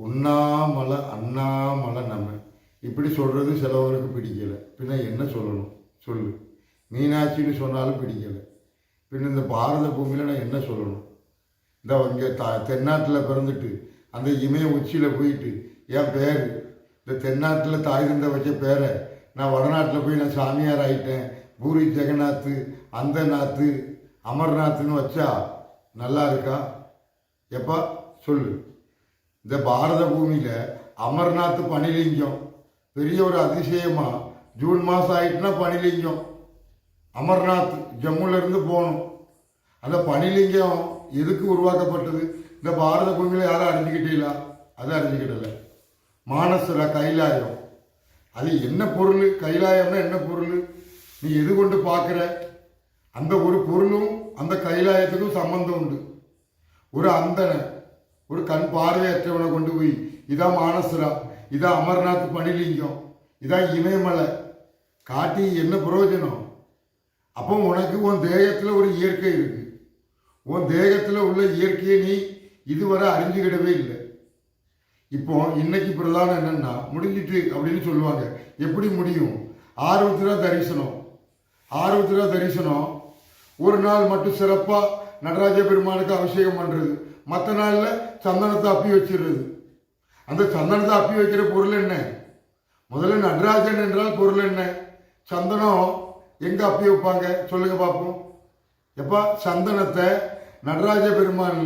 உண்ணாமலை அண்ணாமலை நம்ம. இப்படி சொல்கிறது சிலவருக்கு பிடிக்கல. பின்ன என்ன சொல்லணும்? சொல்லு. மீனாட்சின்னு சொன்னாலும் பிடிக்கலை. பின்ன இந்த பாரத பூமியில் நான் என்ன சொல்லணும்? இந்த இங்கே த தென்னாட்டில் பிறந்துட்டு அந்த இமய உச்சியில் போயிட்டு என் பேர் இந்த தென்னாட்டில் தாய் தந்தை வச்ச பேரை நான் வடநாட்டில் போய் நான் சாமியார் ஆகிட்டேன் பூரி ஜெகநாத் அந்த நாத்து அமர்நாத்னு வச்சா நல்லா இருக்கா? எப்பா சொல்லு. இந்த பாரத பூமியில் அமர்நாத் பனிலிங்கம். பெரிய ஒரு அதிசயமாக ஜூன் மாதம் ஆயிட்டுனா பனிலிங்கம். அமர்நாத் ஜம்முலேருந்து போகணும். அந்த பனிலிங்கம் எதுக்கு உருவாக்கப்பட்டது? இந்த பாரத பூமியில் யாரும் அறிஞ்சிக்கிட்டீங்களா? அதை அறிஞ்சுக்கிடல. மானசரா கைலாயம். அது என்ன பொருள்? கைலாயம்னா என்ன பொருள்? நீ எது கொண்டு பார்க்குற? அந்த ஒரு பொருளும் அந்த கைலாயத்துக்கும் சம்பந்தம் உண்டு. ஒரு அந்தனை ஒரு கண் பார்வையற்றவனை கொண்டு போய் இதான் மானசுரா இதான் அமர்நாத் பனிலிங்கம் இதான் இமயமலை காட்டி என்ன பிரயோஜனம் அப்போ உனக்கு உன் தேகத்தில் ஒரு இயற்கை இருக்கு. உன் தேகத்தில் உள்ள இயற்கையை நீ இதுவரை அறிஞ்சுக்கிடவே இல்லை. இப்போ இன்னைக்கு பிரதானம் என்னன்னா முடிஞ்சிட்டு அப்படின்னு சொல்லுவாங்க. எப்படி முடியும்? ஆர்வத்தி ரூபா தரிசனம். ஆர்வத்தி ரூபா தரிசனம். ஒரு நாள் மட்டும் சிறப்பாக நடராஜ பெருமானுக்கு அபிஷேகம் பண்ணுறது மற்ற நாளில் சந்தனத்தை அப்பி வச்சிடுறது அந்த சந்தனத்தை அப்பி வைக்கிற பொருள் என்ன? முதல்ல நடராஜன் என்றால் பொருள் என்ன? சந்தனம் எங்கே அப்பி வைப்பாங்க? சொல்லுங்க பார்ப்போம் எப்பா சந்தனத்தை நடராஜ பெருமான்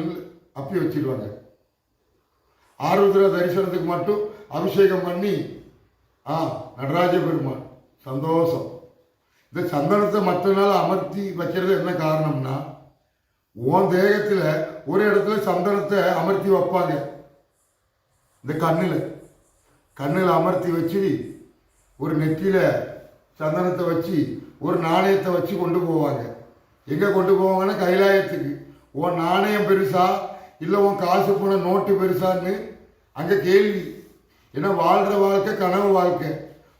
அப்பி வச்சிருவாங்க. ஆருத்ரா தரிசனத்துக்கு மட்டும் அபிஷேகம் பண்ணி ஆ நடராஜ பெருமான் சந்தோஷம். இந்த சந்தனத்தை மற்ற நாள் அமர்த்தி வைக்கிறது என்ன காரணம்னா உன் தேகத்தில் ஒரு இடத்துல சந்தனத்தை அமர்த்தி வைப்பாங்க. இந்த கண்ணில். கண்ணில் அமர்த்தி வச்சு ஒரு நெத்தியில் சந்தனத்தை வச்சு ஒரு நாணயத்தை வச்சு கொண்டு போவாங்க. எங்கே கொண்டு போவாங்கன்னா கைலாயத்துக்கு. உன் நாணயம் பெருசா இல்லை உன் காசு போன நோட்டு பெருசான்னு? அங்கே கேள்வி. ஏன்னா வாழ்கிற வாழ்க்கை கனவு வாழ்க்கை.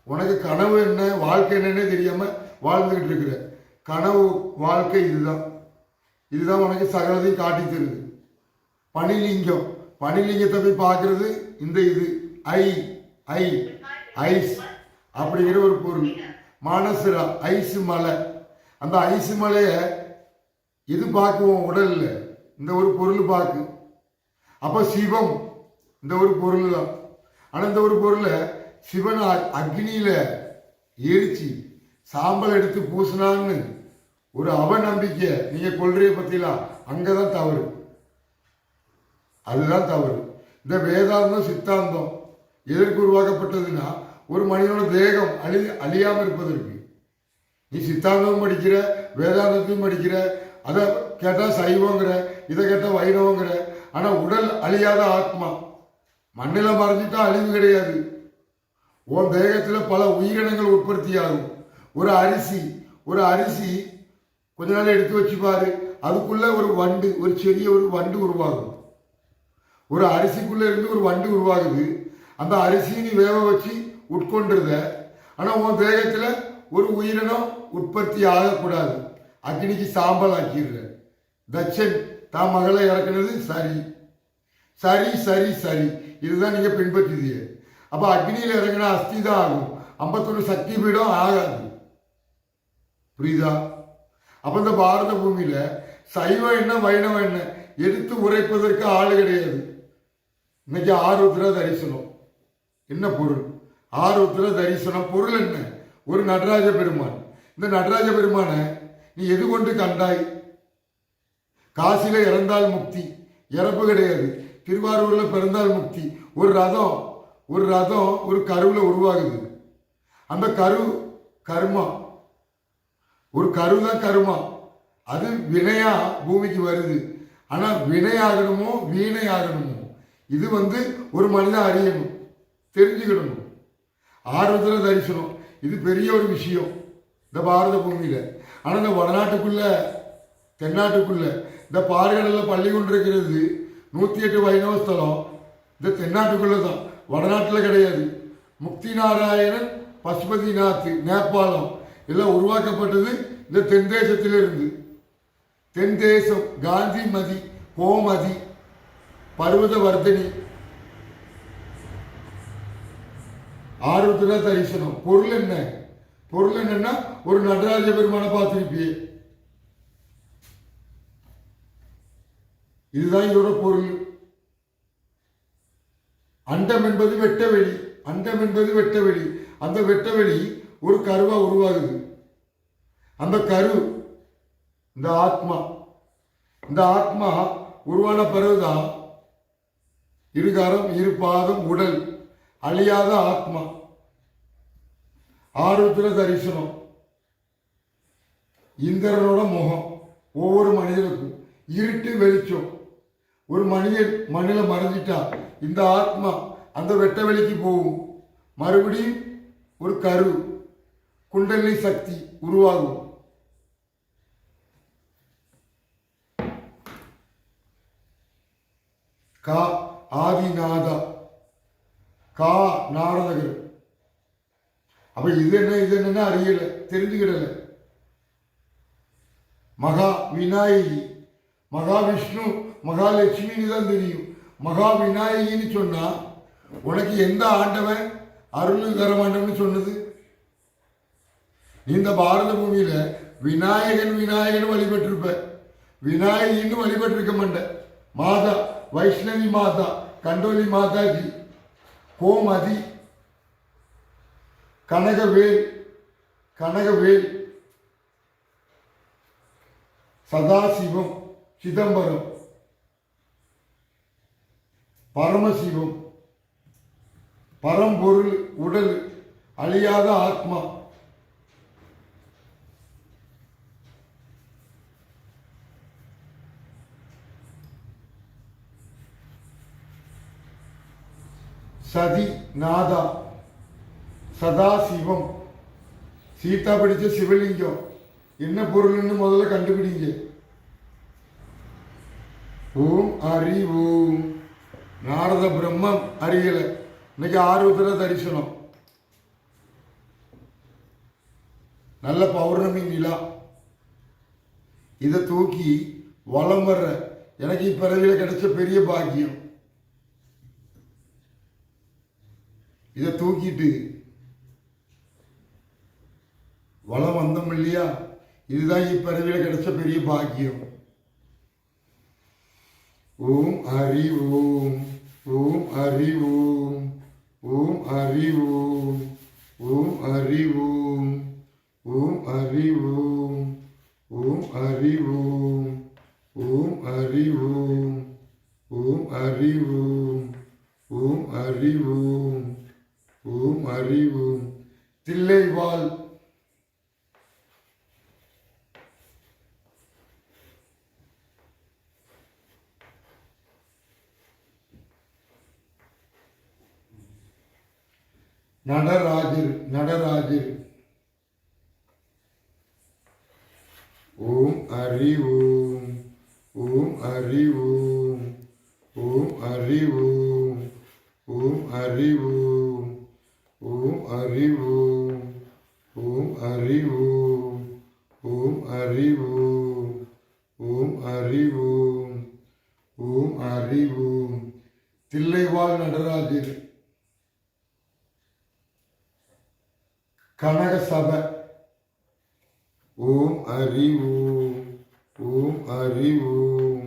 உனக்கு கனவு என்ன வாழ்க்கை என்னன்னே தெரியாமல் வாழ்ந்துக்கிட்டு இருக்கிற. கனவு வாழ்க்கை இதுதான். இதுதான் உனக்கு சகலதையும் காட்டி தருது. பனிலிங்கம். பனிலிங்கத்தை போய் பார்க்கறது இந்த இது. ஐ ஐ ஐஸ் அப்படிங்கிற ஒரு பொருள். மனசுரா ஐஸ் மலை. அந்த ஐஸ் மலையை எது பார்க்குவோம் உடல்ல. இந்த ஒரு பொருள் பார்க்கு. அப்போ சிவம் இந்த ஒரு பொருள் தான் ஆனால் இந்த ஒரு பொருளை சிவன் அக்னியில் எரிச்சு சாம்பல் எடுத்து பூசினான்னு ஒரு அவநம்பிக்கை. நீங்க பற்றிலாம் பத்திலாம் அங்கதான் தவறு. அதுதான் தவறு. இந்த வேதாந்தம் சித்தாந்தம் எதற்கு உருவாக்கப்பட்டதுன்னா ஒரு மனிதனோட தேகம் அழி அழியாம இருப்பதற்கு. நீ சித்தாந்தமும் படிக்கிற வேதாந்தத்தையும் படிக்கிற அதை கேட்டால் சைவங்கிற இதை கேட்டால் வைரவங்கிற ஆனால் உடல் அழியாத ஆத்மா. மண்ணில் மறைஞ்சிட்டா அழிவு கிடையாது. உன் தேகத்தில் பல உயிரினங்கள் உற்பத்தி ஆகும் ஒரு அரிசி ஒரு அரிசி கொஞ்ச நாள் எடுத்து வச்சு பாரு. அதுக்குள்ள ஒரு வண்டு ஒரு செடியை ஒரு வண்டு உருவாகும். ஒரு அரிசிக்குள்ள இருந்து ஒரு வண்டு உருவாகுது. அந்த அரிசியை நீ வேக வச்சு உட்கொண்டுருத. ஆனால் உன் தேகத்தில் ஒரு உயிரினம் உற்பத்தி ஆகக்கூடாது. அக்னிக்கு சாம்பல் ஆக்கிடுற. தட்சன் தான் மகளை இறக்குனது சரி. சரி சரி சரி. இதுதான் நீங்க பின்பற்றுதீங்க அப்ப அக்னியில் இறங்கினா அஸ்தி தான் ஆகும். ஐம்பத்தொன்று சக்தி பீடம் ஆகாது. புரியுதா? அப்போ இந்த பாரத பூமியில் சைவம் என்ன வைணவம் என்ன எடுத்து உரைப்பதற்கு ஆள் கிடையாது. இன்னைக்கு ஆருத்ரா தரிசனம். என்ன பொருள்? ஆருத்ரா தரிசனம் பொருள் என்ன? ஒரு நடராஜ பெருமான். இந்த நடராஜ பெருமானை நீ எது கொண்டு கண்டாய்? காசியில் இறந்தால் முக்தி. இறப்பு கிடையாது. திருவாரூரில் பிறந்தால் முக்தி. ஒரு ரதம் ஒரு ரதம் ஒரு கருவில் உருவாகுது. அந்த கரு கர்மா ஒரு கரு தான் கருமா. அது வினையா பூமிக்கு வருது. ஆனால் வினையாகணுமோ வீணை ஆகணுமோ இது வந்து ஒரு மனிதன் அறியணும். தெரிஞ்சுக்கிடணும் ஆர்வத்தில் தரிசனம். இது பெரிய ஒரு விஷயம். இந்த பாரத பூமியில். ஆனால் இந்த வடநாட்டுக்குள்ள தென்னாட்டுக்குள்ள இந்த பாறைகளில் பள்ளி கொண்டிருக்கிறது நூற்றி எட்டு வைணவ ஸ்தலம் இந்த தென்னாட்டுக்குள்ளே தான். வடநாட்டில் கிடையாது. முக்தி நாராயணன் பசுபதிநாத் நேபாளம் எல்லாம் உருவாக்கப்பட்டது இந்த தென் தேசத்திலிருந்து. தென் தேசம் காந்தி மதி கோமதி பர்வத வர்தனி ஆர்வத்துல தரிசனம். பொருள் என்ன? பொருள் என்னன்னா ஒரு நடராஜ பெருமான பார்த்திருப்பியே. இதுதான் இதோட பொருள். அண்டம் என்பது வெட்டவெளி அண்டம் என்பது வெட்டவெளி அந்த வெட்டவெளி ஒரு கருவா உருவாகுது. அந்த கரு இந்த ஆத்மா இந்த ஆத்மா உருவான பிறகுதான் இருகரம் இரு பாதம் உடல் அழியாத ஆத்மா. ஆரோக்கிய தரிசனம். இந்திரனோட முகம் ஒவ்வொரு மனிதனுக்கும் இருட்டு வெளிச்சம். ஒரு மனிதன் மண்ணில் மறைஞ்சிட்டா இந்த ஆத்மா அந்த வெட்ட வெளிக்கு போகும். மறுபடியும் ஒரு கரு. குண்டலினி சக்தி உருவாகும். கா ஆதிநாதா கா நாரதகர். அப்ப இது என்ன இது என்னன்னு அறியல தெரிஞ்சுக்கிடல. மகா விநாயகி மகாவிஷ்ணு மகாலட்சுமின்னு தான் தெரியும். மகா விநாயகின்னு சொன்னா உனக்கு எந்த ஆண்டவன்? அருள் சொன்னது. இந்த பாரத பூமியில விநாயகன் விநாயகன் வழிபட்டிருப்ப. விநாயகின்னு வழிபட்டிருக்க மாட்டேன் மாதா வைஷ்ணவி மாதா கண்டோலி மாதாஜி கோமதி கனகவேல் கனகவேல் சதாசிவம் சிதம்பரம் பரமசிவம் பரம்பொருள் உடல் அழியாத ஆத்மா. சதி நாதா சதாசிவம். சீதா படித்த சிவலிங்கம். என்ன பொருள்னு முதல்ல கண்டுபிடிங்க. ஓம் ஹரி ஓம். நாரத பிரம்மம் அறியல. இன்னைக்கு ஆர்வத்தில் தரிசனம். நல்ல பௌர்ணமி நிலா. இதை தூக்கி வலம் வர்ற. எனக்கு இப்பிறவியில் கிடைச்ச பெரிய பாக்கியம். இதை தூக்கிட்டு வளம் வந்தோம் இல்லையா? இதுதான் இப்பிறவியில் கிடைச்ச பெரிய பாக்கியம். ஓம் ஹரி ஓம் ஓம் ஹரி ஓம் ஓம் ஹரி ஓம் ஓம் ஹரி ஓம் ஓம் ஹரி ஓம் ஓம் ஹரி ஓம் ஓம் ஹரி ஓம் ஓம் ஹரி ஓம் ஓம் ஹரி ஓம் ஊம் அறிவும் தில்லைவாள் நடராஜர் நடராஜர். ஓம் அறிவு அறிவோம் ஓம் அறிவோம் ஓம் அறிவோம் ஓம் அறிவோம் தில்லைவாழ் நடராஜர். கனக சபை. ஓம் அறிவோம் ஓம் அறிவோம்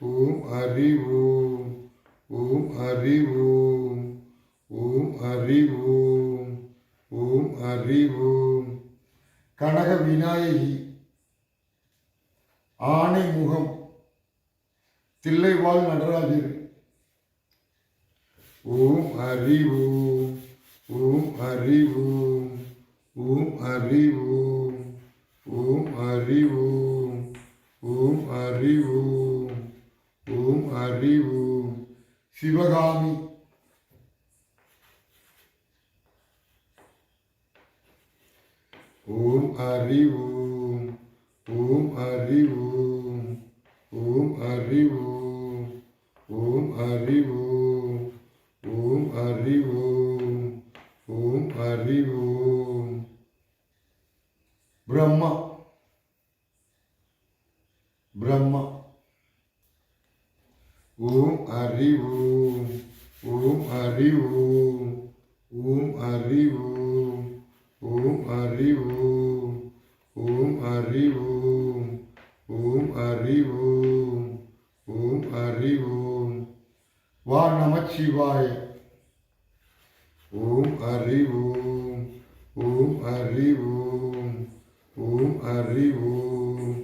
ஓம் அறிவோம் ஓம் அறிவோம் ஓம் அறிவோம் ஓம் அறிவோம் கனக விநாயகி ஆணைமுகம் தில்லைவாழ் நடராஜர். ஓம் அறிவோம் ஓம் அறிவோம் ஓம் அறிவோம் ஓம் அறிவோம் ஓம் அறிவோம் ஓம் அறிவோம் சிவகாமி. ஓம் அறிவோம் ஓம் அறிவோம் ஓம் அறிவோம் ஓம் அறிவோம் ஓம் அறிவோம் ஓம் அறிவோம். பிரம்மா. பிரம்மா. ஓம் அறிவோம் ஓம் அறிவோம் ஓம் அறிவோம். அறிவோம் ஓம் அறிவோம் ஓம் அறிவோம் ஓம் அறிவோம் வா நமச்சிவாய ஓம் அறிவோம் ஓம் அறிவோம் ஓம் அறிவோம்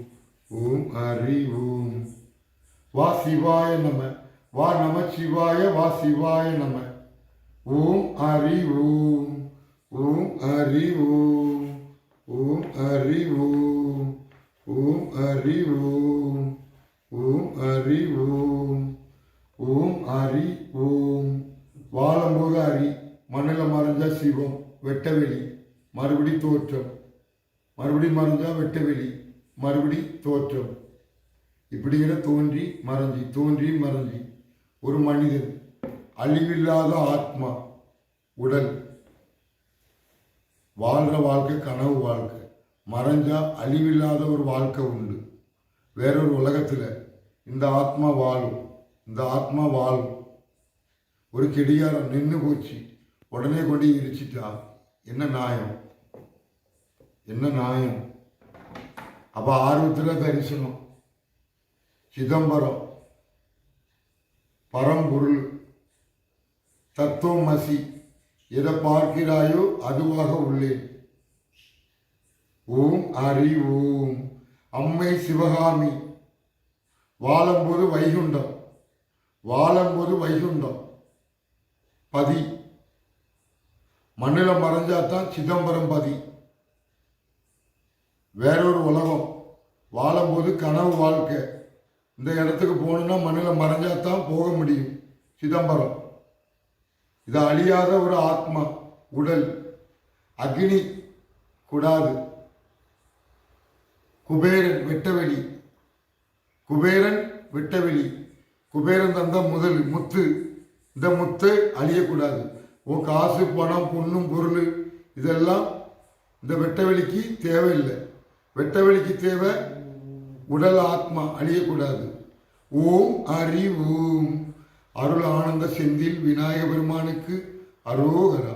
ஓம் அறிவோம் வா சிவாய நம வா நமச்சிவாய வா சிவாய நம. ஓம் அறிவோம் ஓம் ஓம் ஹரி ஓம் ஓம் ஹரி ஓம் ஓம் ஹரி ஓம் ஓம் ஹரி ஓம் ஓம் ஹரி ஓம். வாழும்போது ஹரி மண்ணில் மறைஞ்சா சிவம் வெட்டவெளி மறுபடி தோற்றம். மறுபடி மறைஞ்சா வெட்டவெளி மறுபடி தோற்றம். இப்படிங்கிற தோன்றி மறைஞ்சி தோன்றி மறைஞ்சி ஒரு மனிதன் அழிவில்லாத ஆத்மா உடல் வாழ்கிற வாழ்க்கை கனவு வாழ்க்கை. மறைஞ்சா அழிவில்லாத ஒரு வாழ்க்கை உண்டு. வேறொரு உலகத்தில் இந்த ஆத்மா வாழும். இந்த ஆத்மா வாழும். ஒரு கெடிகாரம் நின்று போச்சு. உடனே கொண்டு இடிச்சிட்டா. என்ன நியாயம்? என்ன நியாயம்? அப்போ ஆர்வத்தில் தரிசனம். சிதம்பரம். பரம்பொருள். தத்துவமசி. எதை பார்க்கிறாயோ அதுவாக உள்ளேன். ஓம் ஹரி ஓம். அம்மை சிவகாமி. வாழும்போது வைகுண்டம். வாழும்போது வைகுண்டம். பதி. மண்ணில் மறைஞ்சாதான் சிதம்பரம் பதி. வேறொரு உலகம். வாழும்போது கனவு வாழ்க்கை. இந்த இடத்துக்கு போகணுன்னா மண்ணில் மறைஞ்சாதான் போக முடியும். சிதம்பரம். இது அழியாத ஒரு ஆத்மா உடல் அக்னி கூடாது. குபேரன் வெட்டவெளி குபேரன் வெட்டவெளி. குபேரன் தந்த முதல் முத்து இந்த முத்து அழியக்கூடாது. ஓ காசு பணம் பொண்ணும் பொருள் இதெல்லாம் இந்த வெட்டவெளிக்கு தேவையில்லை. வெட்டவெளிக்கு தேவை உடல் ஆத்மா அழியக்கூடாது. ஓம் அறிவோம். அருள் ஆனந்த செந்தில் விநாயக பெருமானுக்கு அரோகரா.